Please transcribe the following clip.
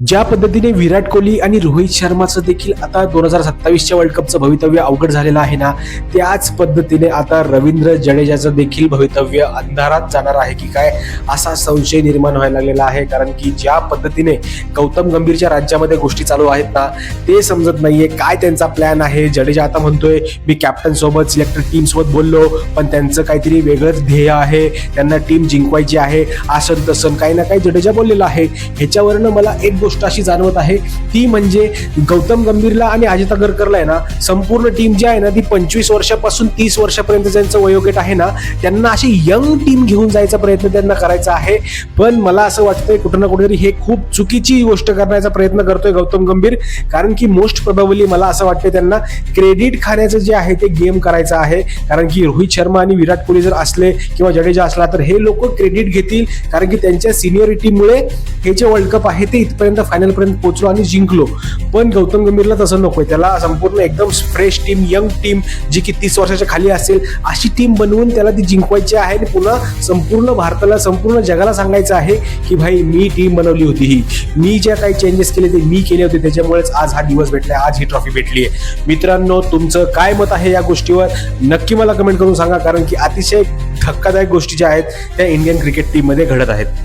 ज्या पद्धतीने विराट कोहली आणि रोहित शर्माचं देखील आता दोन हजार सत्तावीसच्या वर्ल्ड कपचं भवितव्य अवघड झालेलं आहे ना त्याच पद्धतीने आता रवींद्र जडेजाचं देखील भवितव्य अंधारात जाणार आहे की काय असा संशय निर्माण व्हायला लागलेला आहे. कारण की ज्या पद्धतीने गौतम गंभीरच्या राज्यामध्ये गोष्टी चालू आहेत ना ते समजत नाहीये काय त्यांचा प्लॅन आहे. जडेजा आता म्हणतोय मी कॅप्टन सोबत सिलेक्टेड टीम सोबत बोललो पण त्यांचं काहीतरी वेगळंच ध्येय आहे. त्यांना टीम जिंकवायची आहे. आसन तसं काही ना काही जडेजा बोललेलं आहे. ह्याच्यावरनं मला एक गोष्ट अशी जाणवत आहे ती म्हणजे गौतम गंभीरला आणि अजित अगरकरला आहे ना संपूर्ण टीम जी आहे ना ती पंचवीस वर्षापासून तीस वर्षापर्यंत ज्यांचं वयोगट आहे ना त्यांना अशी यंग टीम घेऊन जायचा प्रयत्न त्यांना करायचा आहे. पण मला असं वाटतंय कुठं ना कुठेतरी हे खूप चुकीची गोष्ट करण्याचा प्रयत्न करतोय गौतम गंभीर. कारण की मोस्ट प्रभावली मला असं वाटतं त्यांना क्रेडिट खाण्याचं जे आहे ते गेम करायचं आहे. कारण की रोहित शर्मा आणि विराट कोहली जर असले किंवा जडेजा असला तर हे लोक क्रेडिट घेतील. कारण की त्यांच्या सिनियरिटीमुळे हे जे वर्ल्ड कप आहे ते इथपर्यंत फायनल पर्यंत पोहोचलो आणि जिंकलो. पण गौतम गंभीरला तसं नकोय. त्याला संपूर्ण एकदम फ्रेश टीम यंग टीम जी की तीस वर्षाच्या खाली असेल अशी टीम बनवून त्याला ती जिंकवायची आहे आणि पुन्हा संपूर्ण भारताला संपूर्ण जगाला सांगायचं आहे की भाई मी टीम बनवली होती ही. मी ज्या काही चेंजेस केले ते मी केले होते. त्याच्यामुळेच आज हा दिवस भेटलाय. आज ही ट्रॉफी भेटली आहे मित्रांनो तुमचं काय मत आहे या गोष्टीवर? नक्की मला कमेंट करून सांगा. कारण की अतिशय धक्कादायक गोष्टी ज्या आहेत त्या इंडियन क्रिकेट टीममध्ये घडत आहेत.